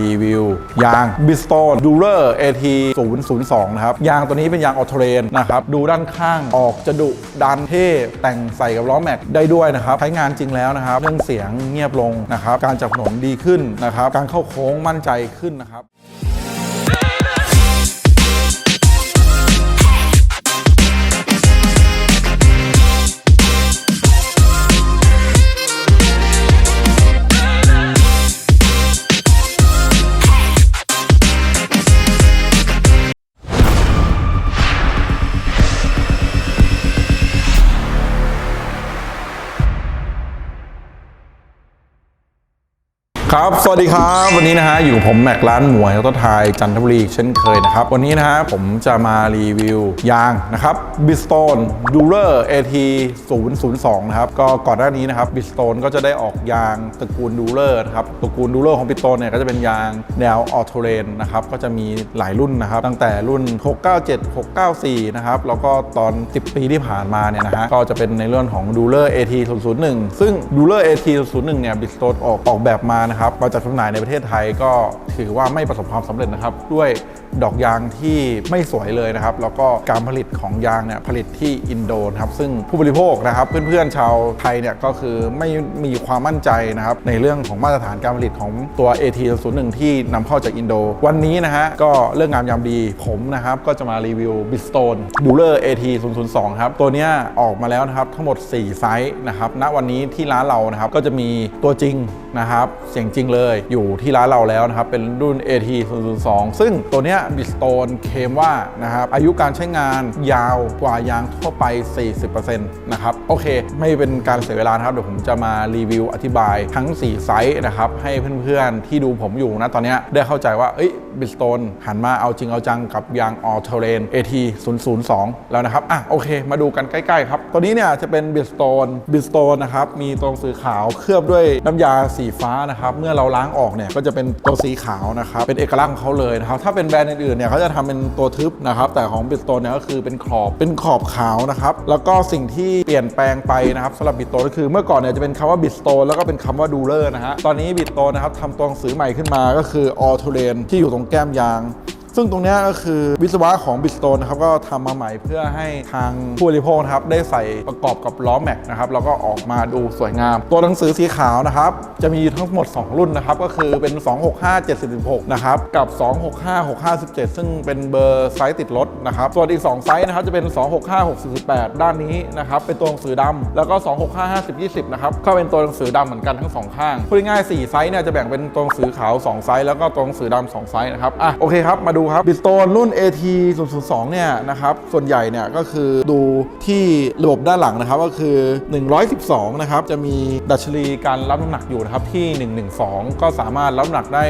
รีวิวยาง Bristone Durer AT 002 นะครับ ยางตัวนี้เป็นยางออโตเรนนะครับ ดูด้านข้างออกจะดุดันเท่แต่งใส่กับล้อแม็กได้ด้วยนะครับ ใช้งานจริงแล้วนะครับ เรื่องเสียงเงียบลงนะครับ การจับถนนดีขึ้นนะครับ การเข้าโค้งมั่นใจขึ้นนะครับ ครับ สวัสดีครับ วันนี้นะฮะ อยู่ผมแม็กร้านหมวยต้นทยจันทบุรีเช่นเคยนะครับ วันนี้นะฮะ ผมจะมารีวิวยางนะครับ Bridgestone Durer AT 002 นะครับ ก็ก่อนหน้านี้นะครับ Bridgestone ก็จะได้ออกยางตระกูล Durer นะครับ ตระกูล Durer ของ Bridgestone เนี่ยก็จะเป็นยางแนวออโตเรนนะครับ ก็จะมีหลายรุ่นนะครับ ตั้งแต่รุ่น 697 694 นะครับ แล้วก็ตอน 10 ปีที่ผ่านมาเนี่ยนะฮะ ก็จะเป็นในเรื่องของ Durer AT 001ซึ่ง Durer AT 001เนี่ย Bridgestone ออกออกแบบมานะครับมาจัดจำหน่ายในประเทศไทยก็ถือว่าไม่ประสบความสำเร็จนะครับด้วย ดอกยางที่ไม่สวยเลยนะครับ แล้วก็การผลิตของยางเนี่ยผลิตที่อินโดนะครับซึ่งผู้บริโภคนะครับ เพื่อนๆชาวไทยเนี่ยก็คือไม่มีความมั่นใจนะครับในเรื่องของมาตรฐานการผลิตของตัว AT01 ที่นำเข้าจากอินโด วันนี้นะฮะก็เรื่องงามยามดีผมนะครับก็จะมารีวิว Bridgestone Durer AT002 ครับตัวเนี้ยออกมาแล้วนะครับทั้งหมด 4 ไซส์นะครับณวันนี้ที่ร้านเรานะครับก็จะมีตัวจริงนะครับเสียงจริงเลยอยู่ที่ร้านเราแล้วนะครับเป็นรุ่น AT002 ซึ่งตัวนี้เนี้ย Bridgestone เคมว่านะครับอายุการใช้งานยาวกว่ายางทั่วไป 40%นะครับโอเค ไม่เป็นการเสียเวลานะครับ เดี๋ยวผมจะมารีวิวอธิบายทั้ง 4 ไซส์นะครับ ให้เพื่อนๆ ที่ดูผมอยู่นะตอนนี้ได้เข้าใจว่าเอ้ย Bridgestone หันมาเอาจริงเอาจังกับยาง All Terrain AT002 แล้วนะครับ อะ โอเค มาดูกันใกล้ ๆ ครับ ตัวนี้เนี่ยจะเป็น Bridgestone Bridgestone นะครับ มีตรงสีขาวเคลือบด้วยน้ำยาสีฟ้านะครับ เมื่อเราล้างออกเนี่ย ก็จะเป็นตัวสีขาวนะครับ เป็นเอกลักษณ์ของเขาเลยนะครับ ถ้าเป็นแบรนด์อื่นๆเนี่ยเขาจะทำเป็นตัวทึบนะครับ แต่ของบิตโตเนี่ยก็คือเป็นขอบเป็นขอบขาวนะครับ แล้วก็สิ่งที่เปลี่ยนแปลงไปนะครับสำหรับบิตโตก็คือเมื่อก่อนเนี่ยจะเป็นคำว่าบิตโตแล้วก็เป็นคำว่าดูเลอร์นะฮะตอนนี้บิตโตนะครับทำตัวหนังสือใหม่ขึ้นมาก็คือออทูเลนที่อยู่ตรงแก้มยาง ซึ่งตรงนี้ก็คือวิศวะของ Bridgestone นะครับก็ทำมาใหม่เพื่อให้ทางผู้บริโภคนครับได้ใส่ประกอบกับล้อแม็กนะครับแล้วก็ออกมาดูสวยงาม ตัวหนังสือสีขาวนะครับจะมีทั้งหมด 2 รุ่นนะครับก็คือเป็น 265 76นะครับกับ 265 657 ซึ่งเป็นเบอร์ไซส์ติดรถนะครับส่วนอีก 2 ไซส์นะครับจะเป็น 265 648 ด้านนี้นะครับเป็นตัวหนังสือดำแล้วก็ 265 50 20นะครับก็เป็นตัวหนังสือดำเหมือนกันทั้งสองข้างพูดง่ายๆ4ไซส์เนี่ยจะแบ่งเป็นตัวหนังสือขาว 2 ไซส์แล้วก็ตัวหนังสือดำสองไซส์นะครับอะโอเคครับมาดูครับบิสโตนรุ่น AT 002เนี่ยนะครับส่วนใหญ่เนี่ยก็คือดูที่ระบบด้านหลังนะครับก็คือ 112 นะครับ จะมีดัชนีการรับน้ำหนักอยู่นะครับที่ 112 ก็สามารถรับน้ำหนักได้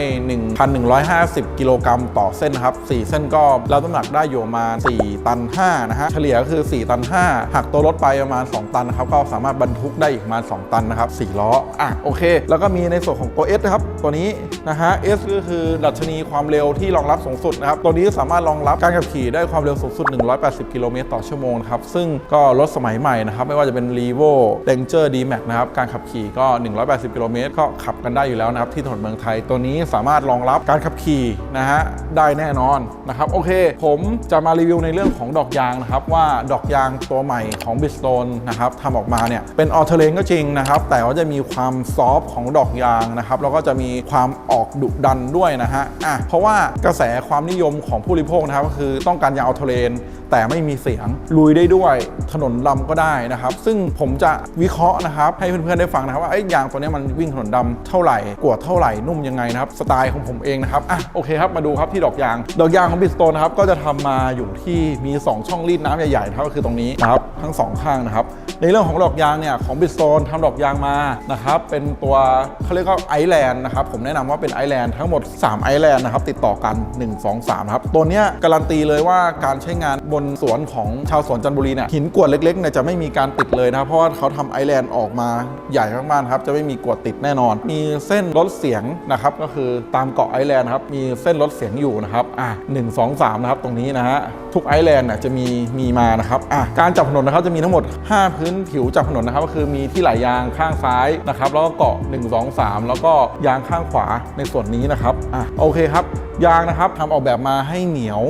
1,150 กิโลกรัมต่อเส้นนะครับ 4 เส้นก็รับน้ำหนักได้อยู่ประมาณ 4 ตัน 5 นะฮะเฉลี่ยก็คือ 4 ตัน 5 หักตัวรถไปประมาณ 2 ตันนะครับก็สามารถบรรทุกได้อีกประมาณ 2 ตันนะครับ4ล้ออะโอเค แล้วก็มีในส่วนของตัว S นะครับตัวนี้นะฮะ S ก็คือดัชนีความเร็วที่รองรับสูงสุดนะครับ ตัวนี้สามารถรองรับการขับขี่ได้ความเร็วสูงสุด 180 กิโลเมตรต่อชั่วโมงนะครับ ซึ่งก็รถสมัยใหม่นะครับ ไม่ว่าจะเป็น r e v o Ranger D Max นะครับ การขับขี่ก็ 180 กิโลเมตรก็ขับกันได้อยู่แล้วนะครับ ที่ถนนเมืองไทย ตัวนี้สามารถรองรับการขับขี่นะฮะได้แน่นอนนะครับ โอเค ผมจะมารีวิวในเรื่องของดอกยางนะครับว่าดอกยางตัวใหม่ของ Bridgestone นะครับทำออกมาเนี่ยเป็นออเทเลนก็จริงนะครับแต่ว่าจะมีความซอฟของดอกยางนะครับแล้วก็จะมีความออกดุดันด้วยนะฮะอะเพราะว่ากระแสความนิยมของผู้บริโภคนะครับก็คือต้องการยางออเทเลน แต่ไม่มีเสียง ลุยได้ด้วยถนนลำก็ได้นะครับ ซึ่งผมจะวิเคราะห์นะครับ ให้เพื่อนๆได้ฟังนะครับว่าไอ้ยางตัวนี้มันวิ่งถนนดำเท่าไหร่กวดเท่าไหร่นุ่มยังไงนะครับสไตล์ของผมเองนะครับอะโอเคครับมาดูครับที่ดอกยาง ดอกยางของบิสโตนนะครับก็จะทำมาอยู่ที่มี 2 ช่องรีดน้ำใหญ่ๆนะครับก็คือตรงนี้นะครับทั้งสองข้างนะครับในเรื่องของดอกยางเนี่ยของบิสโตนทำดอกยางมานะครับเป็นตัวเขาเรียกว่าไอแลนด์นะครับผมแนะนำว่าเป็นไอแลนด์ทั้งหมด 3 ไอแลนด์นะครับติดต่อกัน 1 2 123นะครับตัวเนี้ยการันตีเลยว่าการใช้งานบนสวนของชาวสวนจันทบุรีเนี่ยหินกวดเล็กๆเนี่ยจะไม่มีการติดเลยนะเพราะว่าเขาทำไอแลนด์ออกมาใหญ่มากๆครับจะไม่มีกวดติดแน่นอน มีเส้นลดเสียงนะครับก็คือตามเกาะไอแลนด์ครับมีเส้นลดเสียงอยู่นะครับอะหนึ่งสองสามนะครับตรงนี้นะฮะทุกไอแลนด์น่ะจะมีมีมานะครับอะการจับถนนนะครับจะมีทั้งหมด 5 พื้นผิวจับถนนนะครับก็คือมีที่ไหลยางข้างซ้ายนะครับแล้วก็เกาะ1 2 3 แล้วก็ยางข้างขวาในส่วนนี้นะครับอะโอเคครับ ยางนะครับทำออกแบบมาให้เหนียว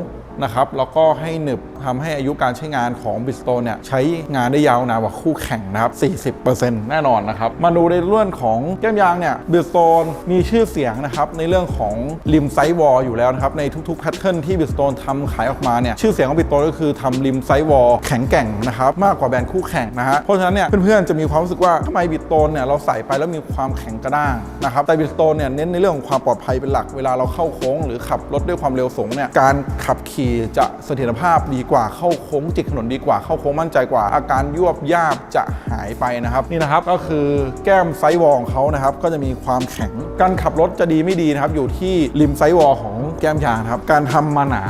นะครับแล้วก็ให้หนึบทำให้อายุการใช้งานของบิสโตเนี่ยใช้งานได้ยาวนานกว่าคู่แข่งนะครับ 40%แน่นอนนะครับมาดูในเรื่องของแก้มยางเนี่ยบิสโตนมีชื่อเสียงนะครับในเรื่องของริมไซด์วอลอยู่แล้วนะครับในทุกๆแพทเทิร์นที่บิสโตนทำขายออกมาเนี่ยชื่อเสียงของบิสโตนก็คือทำริมไซด์วอลแข็งแกร่งนะครับมากกว่าแบรนด์คู่แข่งนะฮะเพราะฉะนั้นเนี่ยเพื่อนๆจะมีความรู้สึกว่าทำไมบิสโตนเนี่ยเราใส่ไปแล้วมีความแข็งกระด้างนะครับแต่บิสโตนเนี่ยเน้นในเรื่องของความปลอดภัยเป็นหลักเวลาเราเข้าโค้ง หรือขับรถด้วยความเร็วสูงเนี่ยการขับขี่จะเสถียรภาพดีกว่าเข้าโค้งจิกถนนดีกว่าเข้าโค้งมั่นใจกว่า อาการยวบยาบจะหายไปนะครับ นี่นะครับก็คือแก้มไซวอลของเขานะครับก็จะมีความแข็งการขับรถจะดีไม่ดีนะครับ อยู่ที่ริมไซวอลของแก้มยางครับการทำมาหนา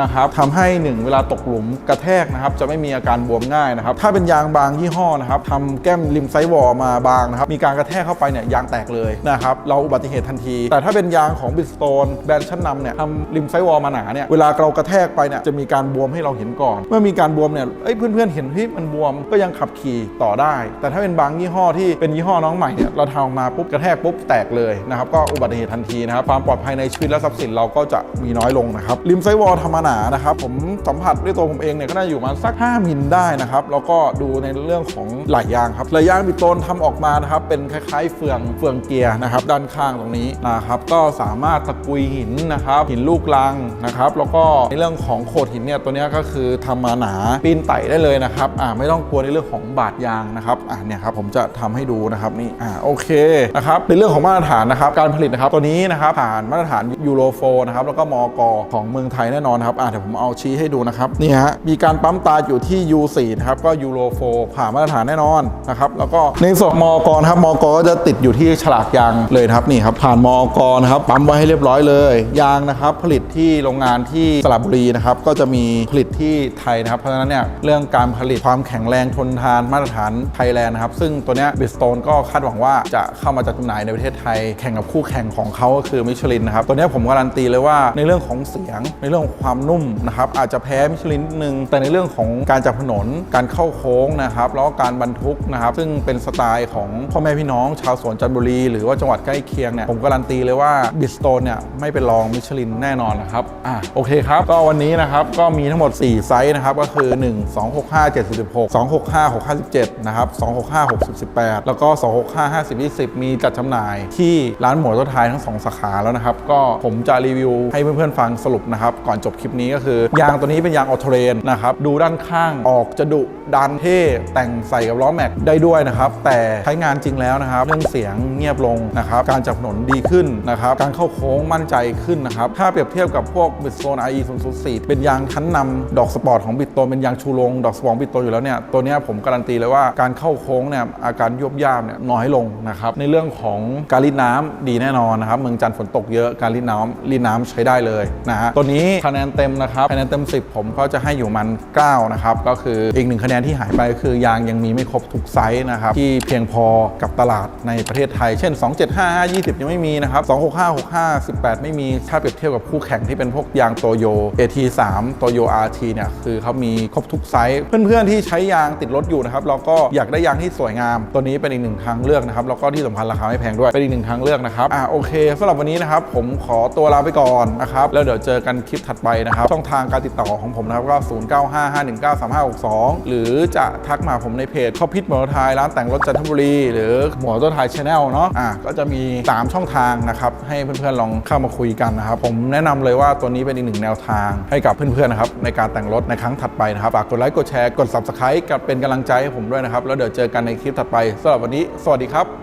นะครับทำให้หนึ่งเวลาตกหลุมกระแทกนะครับจะไม่มีอาการบวมง่ายนะครับถ้าเป็นยางบางยี่ห้อนะครับทำแก้มริมไซวอลมาบางนะครับมีการกระแทกเข้าไปเนี่ยยางแตกเลยนะครับเราอุบัติเหตุทันที แต่ถ้าเป็นยางของบิสโตนแบรนด์ชั้นนำเนี่ยทำริมไซวอลมาหนาเนี่ยเวลาเรากระแทกไปเนี่ยจะมีการบวมให้เราเห็นก่อน เมื่อมีการบวมเนี่ยเอ้ยเพื่อนๆเห็นที่มันบวมก็ยังขับขี่ต่อได้ แต่ถ้าเป็นบางยี่ห้อที่เป็นยี่ห้อน้องใหม่เนี่ยเราทำออกมาปุ๊บกระแทกปุ๊บแตกเลยนะครับก็อุบัติเหตุทันทีนะครับความปลอดภัยในชีวิตและทรัพย์สินเราก็จะมีน้อยลงนะครับริมไซด์วอลทำมหนานะครับผมสัมผัสด้วยตัวผมเองเนี่ยก็น่าอยู่มาสัก 5 มิลได้นะครับแล้วก็ดูในเรื่องของไหลยางครับไหลยางบิดโตนทำออกมานะครับเป็นคล้ายๆเฟืองเฟืองเกียร์นะครับด้านข้างตรงนี้นะครับก็สามารถตะกุยหินนะครับหินลูกลังนะครับแล้วก็ในเรื่องของโขดหินเนี่ยตัวนี้ก็คือทำมาหนาปีนไต่ได้เลยนะครับอ่าไม่ต้องกลัวในเรื่องของบาดยางนะครับอ่าเนี่ยครับผมจะทำให้ดูนะครับนี่อ่าโอเคนะครับในเรื่องของมาตรฐานนะครับการผลิตนะครับตัวนี้นะครับผ่านมาตรฐานยูโรโฟนะครับแล้วก็มอกของเมืองไทยแน่นอนครับอ่าเดี๋ยวผมเอาชี้ให้ดูนะครับนี่ฮะมีการปั๊มตาอยู่ที่ U4 นะครับก็ยูโรโฟผ่านมาตรฐานแน่นอนนะครับแล้วก็ในส่วนมอกนะครับมอกก็จะติดอยู่ที่ฉลากยางเลยครับนี่ครับผ่านมอกนะครับปั๊มไว้ให้เรียบร้อยเลย ยางนะครับผลิตที่โรงงานที่สระบุรีนะครับก็จะมีผลิตที่ไทยนะครับเพราะฉะนั้นเนี่ยเรื่องการผลิตความแข็งแรงทนทานมาตรฐานไทยแลนด์นะครับซึ่งตัวเนี้ยบิสโตนก็คาดหวังว่าจะเข้ามาจัดจำหน่ายในประเทศไทย แข่งกับคู่แข่งของเขาก็คือมิชลินนะครับตัวเนี้ยผมการันตีเลยว่าในเรื่องของเสียงในเรื่องของความนุ่มนะครับอาจจะแพ้มิชลินนิดนึงแต่ในเรื่องของการจับถนนการเข้าโค้งนะครับแล้วก็การบรรทุกนะครับซึ่งเป็นสไตล์ของพ่อแม่พี่น้อง ชาวสวนจันทบุรี หรือว่าจังหวัดใกล้เคียงเนี่ยผมการันตีเลยว่าบิสโตนเนี่ยไม่เป็นรองมิชลินแน่นอนนะครับอะโอเคครับก็วันนี้นะครับก็มีทั้งหมด 4 ไซส์นะครับก็คือ 1 265 7 1 6 265 657นะครับ265 6 18 แล้วก็ 265 50 20 มีจัดจำหน่ายที่ร้านหมวยรถไทยทั้ง 2 สาขาแล้วนะครับ ก็ผมจะรีวิวให้เพื่อนๆฟังสรุปนะครับ ก่อนจบคลิปนี้ก็คือยางตัวนี้เป็นยางออโทเรนนะครับดูด้านข้างออกจะดุดันเท่แต่งใส่กับล้อแม็กได้ด้วยนะครับ แต่ใช้งานจริงแล้วนะครับ เรื่องเสียงเงียบลงนะครับ การจับหนนดีขึ้นนะครับ การเข้าโค้งมั่นใจขึ้นนะครับ ถ้าเปรียบเทียบกับพวกมิสโซนไอ e 0 4 เป็นยางชั้นนำดอกสปอร์ตของบิดโตเป็นยางชูรงดอกสปองบิดโตอยู่แล้วเนี่ยตัวนี้ผมการันตีเลยว่าการเข้าโค้งเนี่ยอาการยุบย่ามเนี่ยน้อยลงนะครับในเรื่องของการรีดน้ำดีแน่นอนนะครับเมืองจันทร์ฝนตกเยอะการรีดน้ำรีดน้ำใช้ได้เลยนะฮะตัวนี้คะแนนเต็มนะครับคะแนนเต็ม 10 ผมก็จะให้อยู่มัน 9 นะครับ ก็คืออีกหนึ่งคะแนนที่หายไปก็คือยางยังมีไม่ครบทุกไซส์นะครับที่เพียงพอกับตลาดในประเทศไทย เช่น 275 20 ยังไม่มีนะครับ 265 65 18 ไม่มีถ้าเปรียบเทียบกับคู่แข่งที่เป็นพวกยางโตโย AT3 โตโย RT เนี่ยคือเขามีครบทุกไซส์ เพื่อนๆที่ใช้ยางติดรถอยู่นะครับเราก็อยากได้ยางที่สวยงาม ตัวนี้เป็นอีกหนึ่งทางเลือกนะครับแล้วก็ที่สำคัญราคาไม่แพงด้วยเป็นอีกหนึ่งทางเลือกนะครับอ่าโอเคสำหรับวันนี้นะครับผมขอตัวลาไปก่อนนะครับแล้วเดี๋ยวเจอกันคลิปถัดไปนะครับช่องทางการติดต่อของผมนะครับก็ 0955193562 หรือจะทักมาผมในเพจข้าวพิษหมอรถไทยร้านแต่งรถจันทบุรี หรือหมอรถไทยชาแนลเนาะอะก็จะมี 3 ช่องทางนะครับให้เพื่อนๆลองเข้ามาคุยกันนะครับผมแนะนำเลยว่าตัวนี้เป็นอีกหนึ่งแนวทางให้กับเพื่อนๆนะครับในการแต่งรถในครั้งถัดไปนะครับฝากกดไลค์กดแชร์กด subscribe กับเป็นกำลังใจให้ผมด้วยนะครับ แล้วเดี๋ยวเจอกันในคลิปถัดไปสำหรับวันนี้ สวัสดีครับ